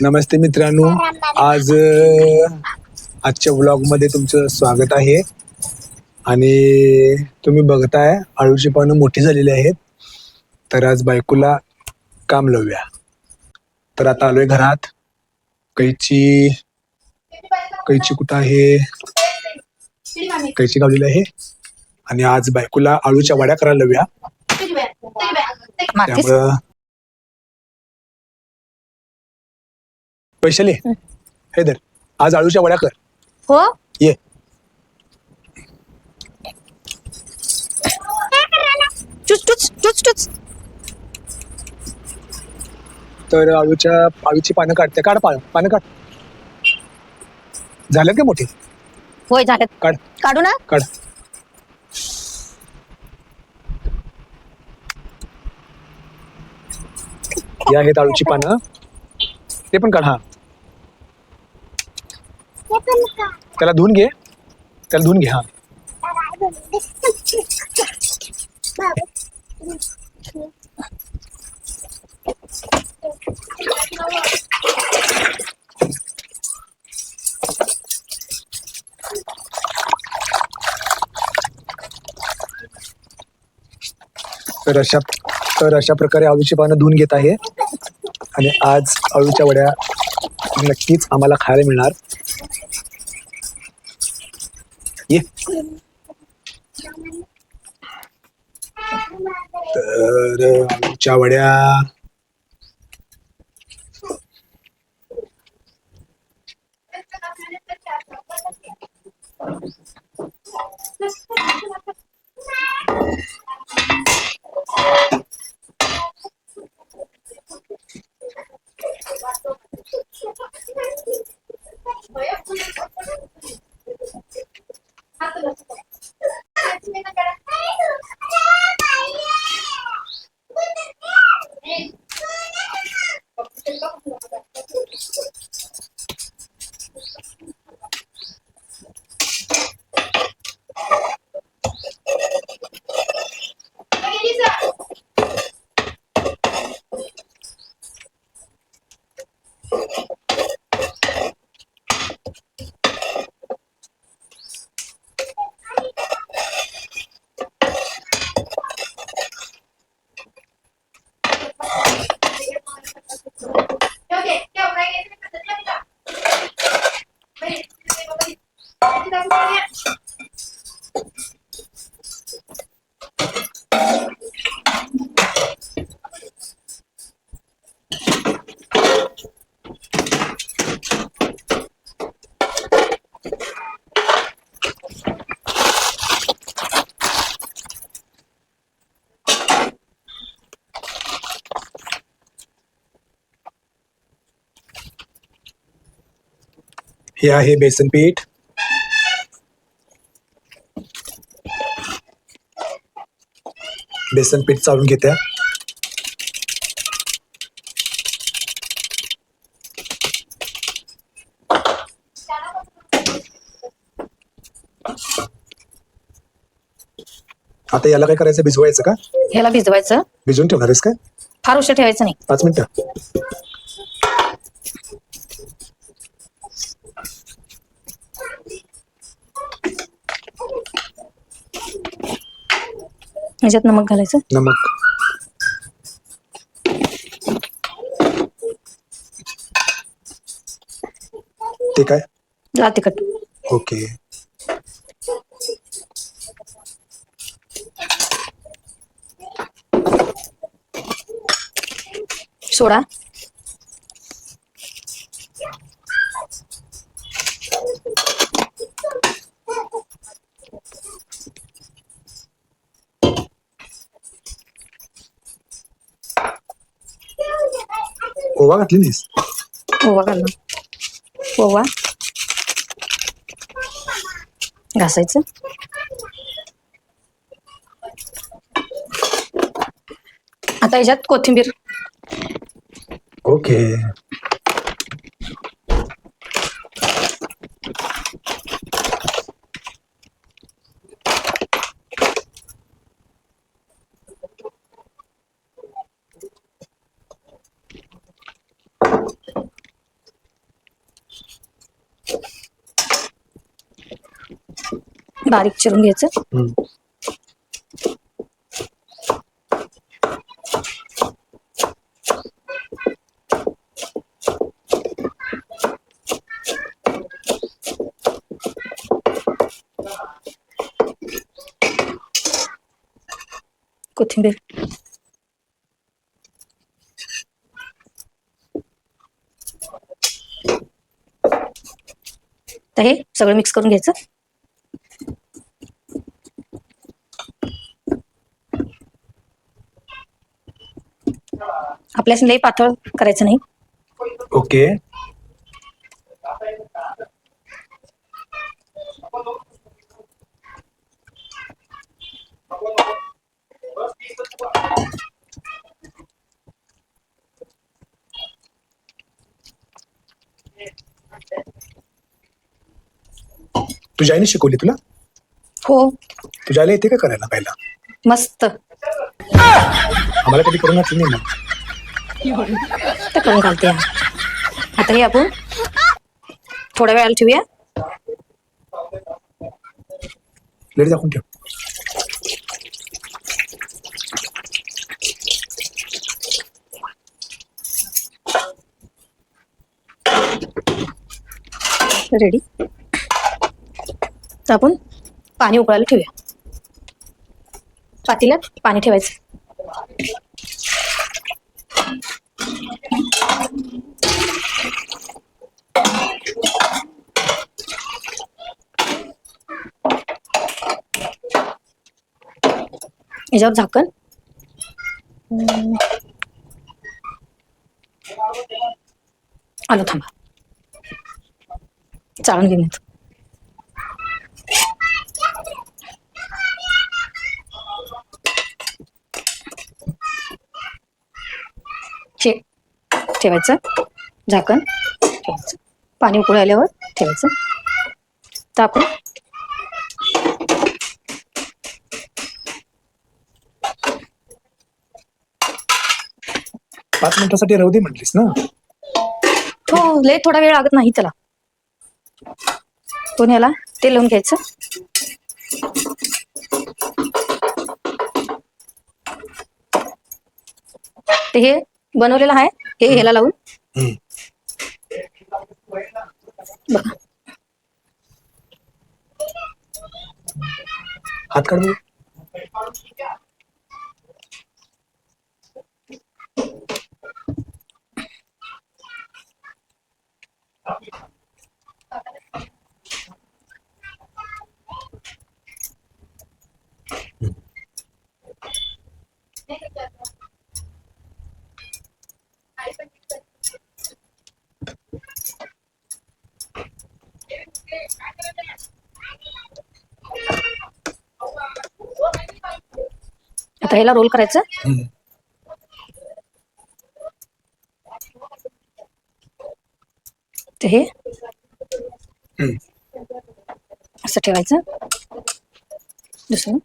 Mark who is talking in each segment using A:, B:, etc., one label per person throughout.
A: नमस्ते मित्रांनो. आज आजच्या ब्लॉगमध्ये तुमचं स्वागत आहे. आणि तुम्ही बघताय आळूची पानं मोठी झालेली आहेत. तर आज बायकोला काम लावूया. तर आता आलोय घरात. कैची कैची कुठं आहे? कैची गावलेली आहे. आणि आज बायकोला आळूच्या वड्या करायला लावूया. त्यामुळं पैशाले हे. धर. आज आळूच्या वड्या कर.
B: हो?
A: ये.
B: चुच चुच चुच चुच
A: तर आळूच्या आळूची पानं काढते काढ पानं. पानं काढ. झालं का मोठी?
B: होय झाल्यात
A: काढ.
B: काढू ना.
A: काढ. या आहेत आळूची पानं. ते पण काढ हा त्याला धुवून घे. त्याला धुवून घे हा. तर अशा तर अशा प्रकारे आळूची पानं धुवून घेत आहे. आणि आज आळूच्या वड्या नक्कीच आम्हाला खायला मिळणार. ये तर वड्या हे आहे बेसन पीठ बेसन पीठ चालून घेत्या. आता याला काय करायचं? भिजवायचं का?
B: ह्याला भिजवायचं.
A: भिजवून ठेवणार आहेस का?
B: फार उशीर ठेवायचं नाही.
A: पाच मिनिटं.
B: ह्याच्यात नमक घालायचं.
A: नमक. ते काय?
B: लाल तिखट.
A: ओके.
B: सोडा.
A: ओवा घातली नाहीस
B: ओवा घालणं ओवा घासायचं आता ह्याच्यात कोथिंबीर
A: ओके
B: बारीक चिरून घ्यायचं. कोथिंबीर. तर हे सगळं मिक्स करून घ्यायचं. आपल्यास लई पातळ करायचं नाही.
A: ओके. तुझ्या आईने शिकवली तुला?
B: हो.
A: तुझ्या आईला येते का करायला पहिला
B: मस्त.
A: आम्हाला कधी करून घातली नाही
B: तर करून घालते. हा. आता हे आपण थोड्या वेळाला ठेवूया.
A: लेट दाखवून ठेव.
B: रेडी तर आपण पाणी उकळायला ठेवूया. पातेल्यात पाणी ठेवायचं. याच्यावर झाकण हम्म. आलो थांबा चाळून ठेवायचं. झाकण ठेवायचं. पाणी उकळी आल्यावर ठेवायचं. तर आपण
A: पाच मिनिटासाठी राहू दे म्हटलीस ना.
B: हो लय थोडा वेळ लागत नाही त्याला. पण याला तेल लावून घ्यायचं. ते हे बनवलेलं आहे. हे ह्याला लावून बघा
A: हात काढ Thank you.
B: आता ह्याला रोल करायचं. ते हे. असं ठेवायचं दुसरं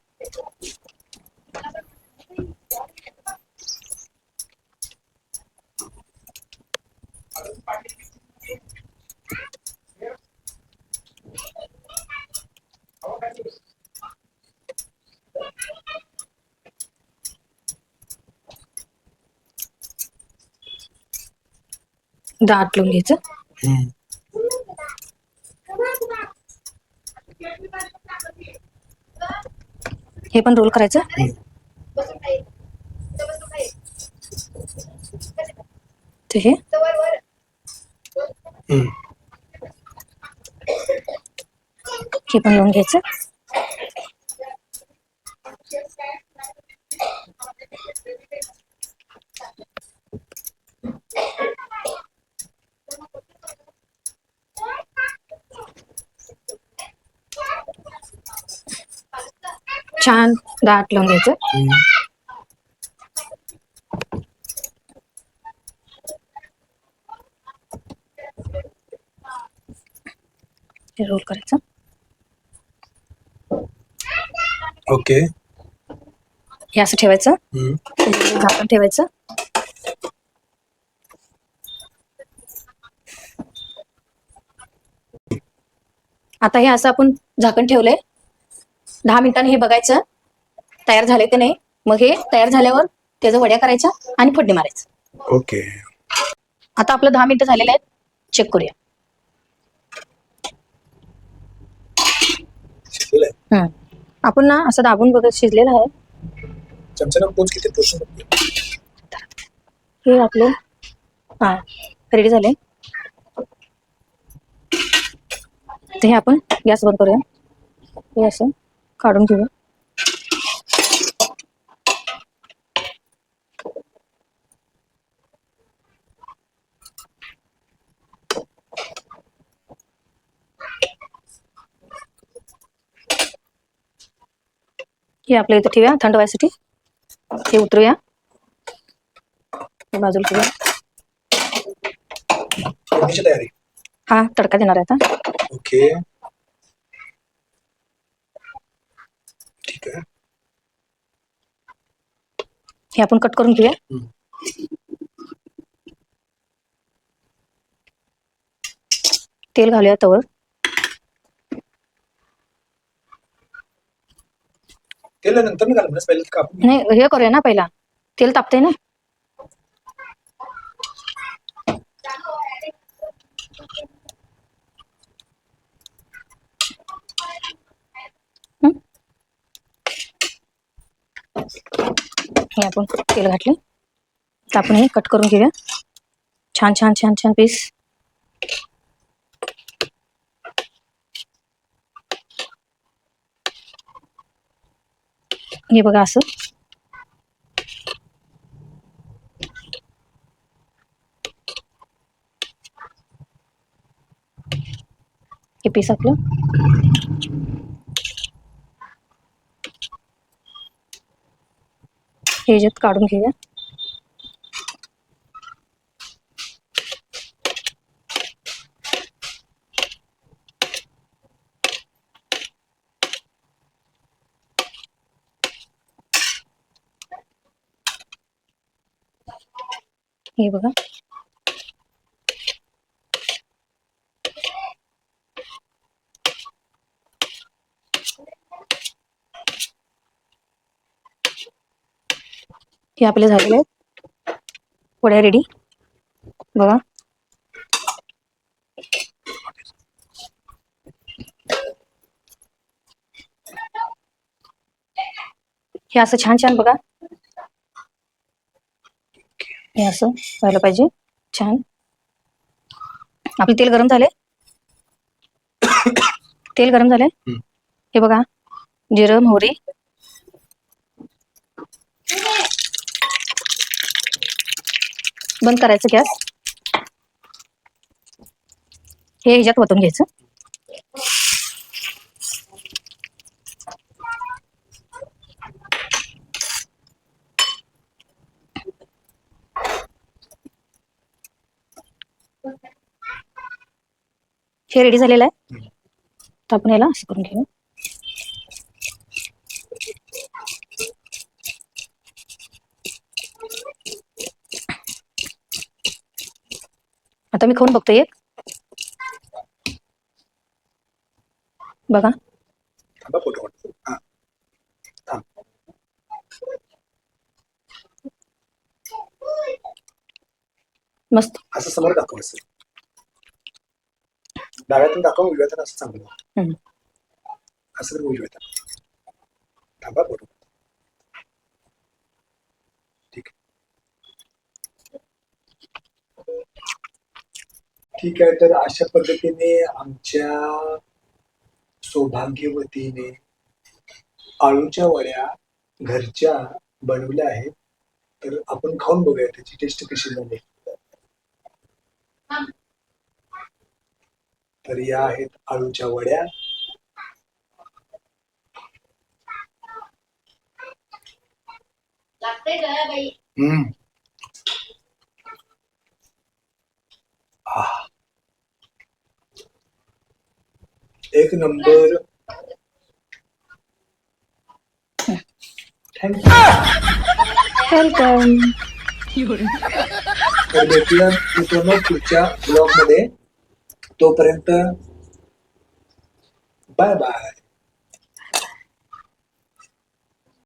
B: दाट लावून घ्यायचं. हे पण रोल करायचं. ते हे. हे पण लावून घ्यायचं. छान दाट लावून घ्यायचं. हे रोल करायचं.
A: ओके.
B: हे असं ठेवायचं. झाकण ठेवायचं. आता हे असं आपण झाकण ठेवलंय. दहा मिनिटांनी हे बघायचं. तयार झाले ते नाही? मग हे तयार झाल्यावर त्याचं वड्या करायच्या आणि फोडणी मारायचं.
A: ओके.
B: आता आपलं दहा मिनिटं झालेलं आहेत. चेक करूया. आपण ना असं दाबून बघत शिजलेलं आहे. हे आपलं हा रेडी झाले. हे आपण गॅस बंद करूया. हे असं. काढून घेऊया हे आपल्या इथं ठेवूया थंड व्हायसाठी. हे उतरूया. हे बाजूला ठेवूया. हा तडका देणार आहे आता.
A: ओके. ठीक आहे
B: हे आपण कट करून घेऊया. तेल घालूया तवर.
A: तेल नंतर नाही
B: हे करूया ना पहिला. तेल तापते ना? तेल आपण हे कट करून घेऊया. छान छान छान छान पीस बघा असं. हे पीस आपलं. हे ह्याच्यात काढून घेऊया. हे बघा. हे आपले झालेले आहेत. वड्या रेडी बघा. हे असं छान छान बघा. हे असं व्हायला पाहिजे. छान. आपले तेल गरम झाले तेल गरम झाले. हे बघा. जिरं मोहरी. बंद करायचं गॅस. हे ह्याच्यात ओतून घ्यायचं. हे रेडी झालेलं आहे. आपण याला असं करून घेऊ. आता मी खाऊन बघतो एक. बघा.
A: फोटो
B: मस्त.
A: असं समोर दाखवायचं डाव्यातून दाखवा उजव्यातून असं चांगलं. असं तर उजव्यातून थांबा फोटो. ठीक आहे तर अशा पद्धतीने आमच्या सौभाग्यवतीने आळूच्या वड्या घरच्या बनवल्या आहेत. तर आपण खाऊन बघूया त्याची टेस्ट कशी झाली. तर या आहेत आळूच्या वड्या. हम्म. आह. एक नंबर. थँक्यू
B: वेलकम
A: तर भेटूया मित्रांनो पुढच्या ब्लॉगमध्ये. तोपर्यंत बाय बाय